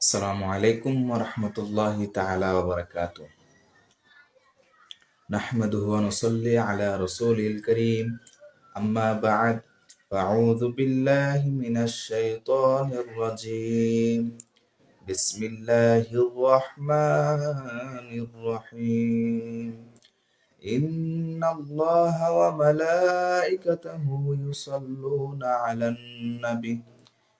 السلام عليكم ورحمة الله تعالى وبركاته نحمده ونصلي على رسوله الكريم أما بعد فأعوذ بالله من الشيطان الرجيم بسم الله الرحمن الرحيم إن الله وملائكته يصلون على النبي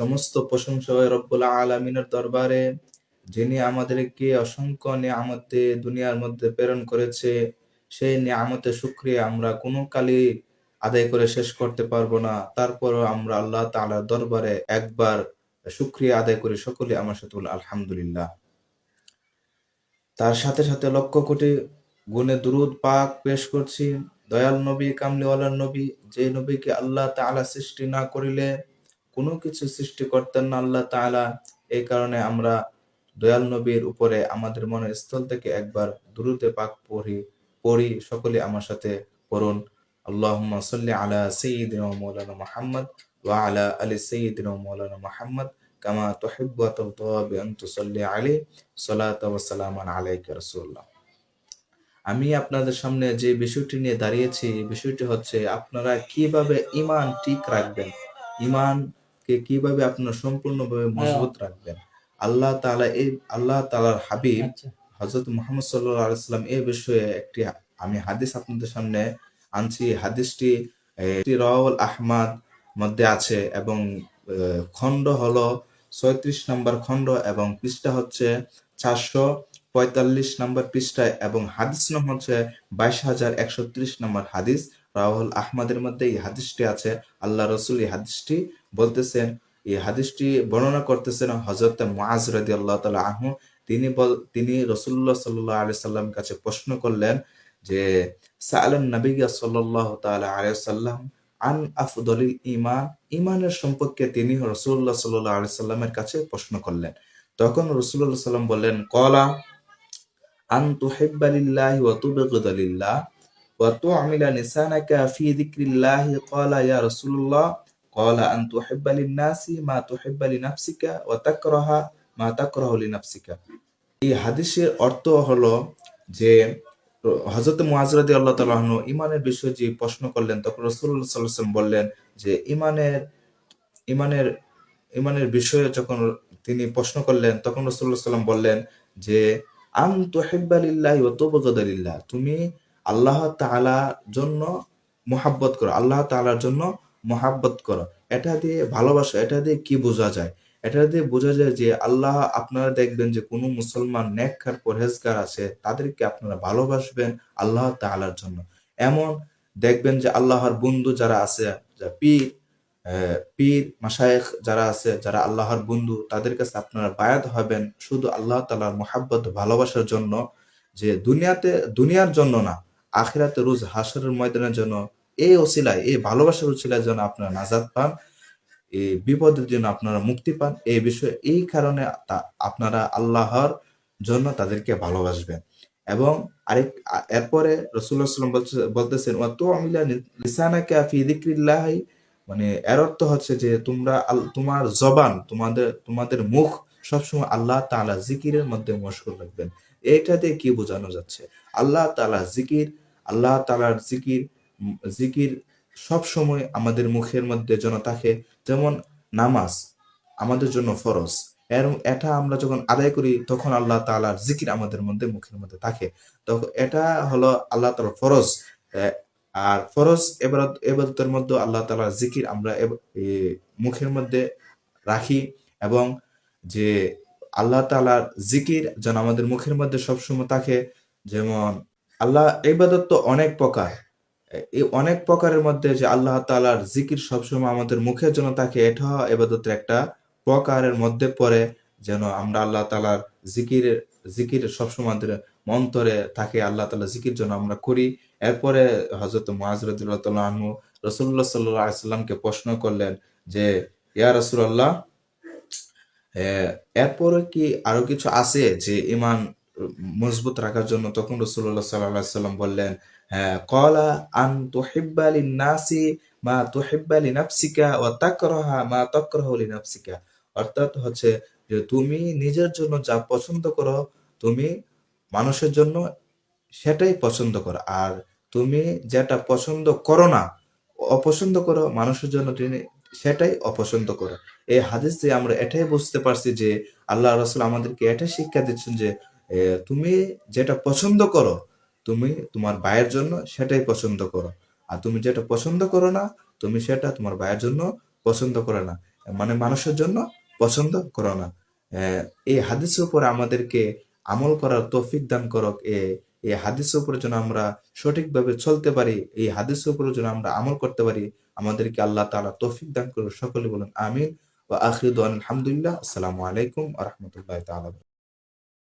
সমস্ত প্রশংসা হয় রব্বুল আলমিনের দরবারে, যিনি আমাদেরকে অসংখ্য নিয়ামতে দুনিয়ার মধ্যে প্রেরণ করেছে, সেই নিয়ামতের শুক্রিয়া আমরা কোনো কালই আদায় করে শেষ করতে পারব না। তারপরও আমরা আল্লাহ তাআলার দরবারে একবার শুক্রিয়া আদায় করি, সকলে আমার সাথে আলহামদুলিল্লাহ। তার সাথে সাথে লক্ষ কোটি গুণে দুরুদ পাক পেশ করছি। দয়াল নবী, কামলিওয়ালার নবী, যে নবীকে আল্লাহ তাআলা সৃষ্টি না করিলে কোনো কিছু সৃষ্টি করতেন না আল্লাহ তাআলা। এই কারণে আমরা দয়াল নবীর উপরে আমাদের মনের স্থল থেকে একবার দুরুদে পাক পড়ি পড়ি, সকলে আমার সাথে পড়ুন। আল্লাহুম্মা সাল্লি আলা ওয়া মাওলানা মুহাম্মদ ওয়া আলা আলি ওয়া মাওলানা মুহাম্মদ কামা তুহিব্বু ওয়া তারদা আলাইকা রাসূলুল্লাহ। আমি আপনাদের সামনে যে বিষয়টি নিয়ে দাঁড়িয়েছি বিষয়টি হচ্ছে আপনারা কীভাবে ইমান ঠিক রাখবেন? ঈমানকে কীভাবে আপনারা সম্পূর্ণভাবে মজবুত রাখবেন? আল্লাহ তাআলা এই আল্লাহ তাআলার হাবিব আচ্ছা। হযরত মুহাম্মদ সাল্লাল্লাহু আলাইহি সাল্লাম এই বিষয়ে একটি আমি হাদিস আপনাদের সামনে আনছি। হাদিসটি রাওয়াল আহমদ মধ্যে আছে এবং খণ্ড হলো ছয়ত্রিশ নম্বর খণ্ড এবং পৃষ্ঠা হচ্ছে চারশো পঁয়তাল্লিশ নম্বর পৃষ্ঠায় এবং হাদিস নাম হচ্ছে বাইশ হাজার একশো ত্রিশ নম্বর হাদিস। রাহুল আহমদের মধ্যে এই হাদিসটি আছে। আল্লাহ রসুল এই হাদিসটি বলতেছেন, এই হাদিসটি বর্ণনা করতেছেন হজরত মুআজ রাদিয়াল্লাহু তাআলা আনহু। তিনি বল, তিনি রসুল্লাহ সাল্লাহ আলি সাল্লাম কাছে প্রশ্ন করলেন যে সাআলান নবিয়া সাল্লাল্লাহু তাআলা আলাইহি সাল্লাম আন আফদলিল ঈমান, ঈমানের সম্পর্কে তিনি রসুল্লাহ সাল্লাহ আলি সাল্লামের কাছে প্রশ্ন করলেন। তখন রসুল্লাহ সাল্লাম বললেন, কলা আন তুহিব্বা লিল্লাহি ওয়া তুবগিদা ওয়া তু'মিলা নিসানাকা ফি যিকরিল্লাহি ক্বালা ইয়া রাসূলুল্লাহ ক্বালা আন তুহিব্বা লিন-নাসি মা তুহিব্বা লিনাফসিকা ওয়া তাকরাহা মা তাকরাহু লিনাফসিকা এই হাদিসের অর্থ হলো যে হজরত মুআজ রাদিয়াল্লাহু তাআলা আনহু ইমানের বিষয়ে যে প্রশ্ন করলেন, তখন আলাইহি ওয়াসাল্লাম বললেন যে ইমানের ইমানের ইমানের বিষয়ে যখন তিনি প্রশ্ন করলেন, তখন রাসূলুল্লাহ সাল্লাম বললেন যে, আন তুহিব্বা লিল্লাহি ওয়া তুবগিদা লিল্লাহ, তুমি আল্লাহ তাআলার জন্য মোহাব্বত করো, আল্লাহ তাআলার জন্য মোহাব্বত করো। এটা দিয়ে ভালোবাসা, এটা দিয়ে কি বোঝা যায়? এটা দিয়ে বোঝা যায় যে আল্লাহ আপনারা দেখবেন যে কোনো মুসলমান নেককার, পরহেজগার আছে, তাদেরকে আপনারা ভালোবাসবেন আল্লাহ তাআলার জন্য। এমন দেখবেন যে আল্লাহর বন্ধু যারা আছে পীর পীর, মাশায়েখ যারা আছে, যারা আল্লাহর বন্ধু, তাদের কাছে আপনারা বায়াত হবেন শুধু আল্লাহ তাআলার মোহাব্বত, ভালোবাসার জন্য যে দুনিয়াতে, দুনিয়ার জন্য না আখিরাতে রুজ হাসরের ময়দানের জন্য এই ওসিলায় এই ভালোবাসার ওসিলায় যেন আপনারা নাজাদ পান, এই বিপদের জন্য আপনারা মুক্তি পান, এই বিষয়ে এই কারণে আপনারা আল্লাহর জন্য তাদেরকে ভালোবাসবেন। এবং আরেক, এরপরে রসুল্লাহ সাল্লাম বলতেছেন, ওয়া তো আমিলা লিসানাকা ফি যিকরিল্লাহি মানে এর অর্থ হচ্ছে যে তোমরা তোমার জবান, তোমাদের তোমাদের মুখ সবসময় আল্লাহ তাআলা জিকিরের মধ্যে মশগুল রাখবেন। দিয়ে কি বোঝানো যাচ্ছে? আল্লাহ তালা জিকির, আল্লাহ তালার জিকির জিকির সব সময় আমাদের মুখের মধ্যে যেন থাকে। যেমন নামাজ আমাদের জন্য ফরজ। এর, এটা আমরা যখন আদায় করি, তখন আল্লাহ তাআলার জিকির আমাদের মধ্যে, মুখের মধ্যে থাকে। তখন এটা হলো আল্লাহ তাআলার ফরজ। আর ফরজ এবারত এবাদতের মধ্যে আল্লাহ তাআলার জিকির আমরা মুখের মধ্যে রাখি এবং যে আল্লাহ তাআলার জিকির যেন আমাদের মুখের মধ্যে সবসময় থাকে। যেমন আল্লাহ ইবাদত তো অনেক প্রকার। এই অনেক প্রকারের মধ্যে যে আল্লাহ তাআলার জিকির সবসময় আমাদের মুখের জন্য থাকে, এটা এবাদতের একটা প্রকারের মধ্যে পড়ে। যেন আমরা আল্লাহ তালার জিকির জিকির সবসময় আমাদের মন্তরে থাকে, আল্লাহ তালা জিকির জন্য আমরা করি। এরপরে হজরত মুআজরদুল্লাহ আনহু রসুল্লাহ সাল্লাহ সাল্লামকে প্রশ্ন করলেন যে, ইয়া রসুল্লাহ এরপরে কি আরও কিছু আছে যে ইমান মজবুত রাখার জন্য? তখন রসুল্লাহ সাল্লাহ সাল্লাম বললেন হ্যাঁ কলা আন তুহিব্বালি নাসি মা তুহিব্বালি নাফসিকা ও তাকরাহা মা তাকরাহু লিনাফসিকা। অর্থাৎ হচ্ছে যে তুমি নিজের জন্য যা পছন্দ করো, তুমি মানুষের জন্য সেটাই পছন্দ করো। আর তুমি যেটা পছন্দ করো না, অপছন্দ করো, মানুষের জন্য তিনি সেটাই অপছন্দ করো। এই হাদিস দিয়ে আমরা এটাই বুঝতে পারছি যে আল্লাহ রসুল আমাদেরকে এটাই শিক্ষা দিচ্ছেন যে তুমি যেটা পছন্দ করো, তুমি তোমার ভাইয়ের জন্য সেটাই পছন্দ করো। আর তুমি যেটা পছন্দ করো না, তুমি সেটা তোমার ভাইয়ের জন্য পছন্দ করো না। মানে মানুষের জন্য পছন্দ করো না। এই হাদিসের উপর আমাদেরকে আমল করার তৌফিক দান করক এ এই হাদিসের উপরে যেন আমরা সঠিকভাবে চলতে পারি, এই হাদিসের উপরে যেন আমরা আমল করতে পারি, আমাদেরকে আল্লাহ তালা তৌফিক দান করুন সকলে বলুন আমিন। বা আখিরু আলহামদুলিল্লাহ। আসসালামু আলাইকুম আহমতুল্লাহ তালা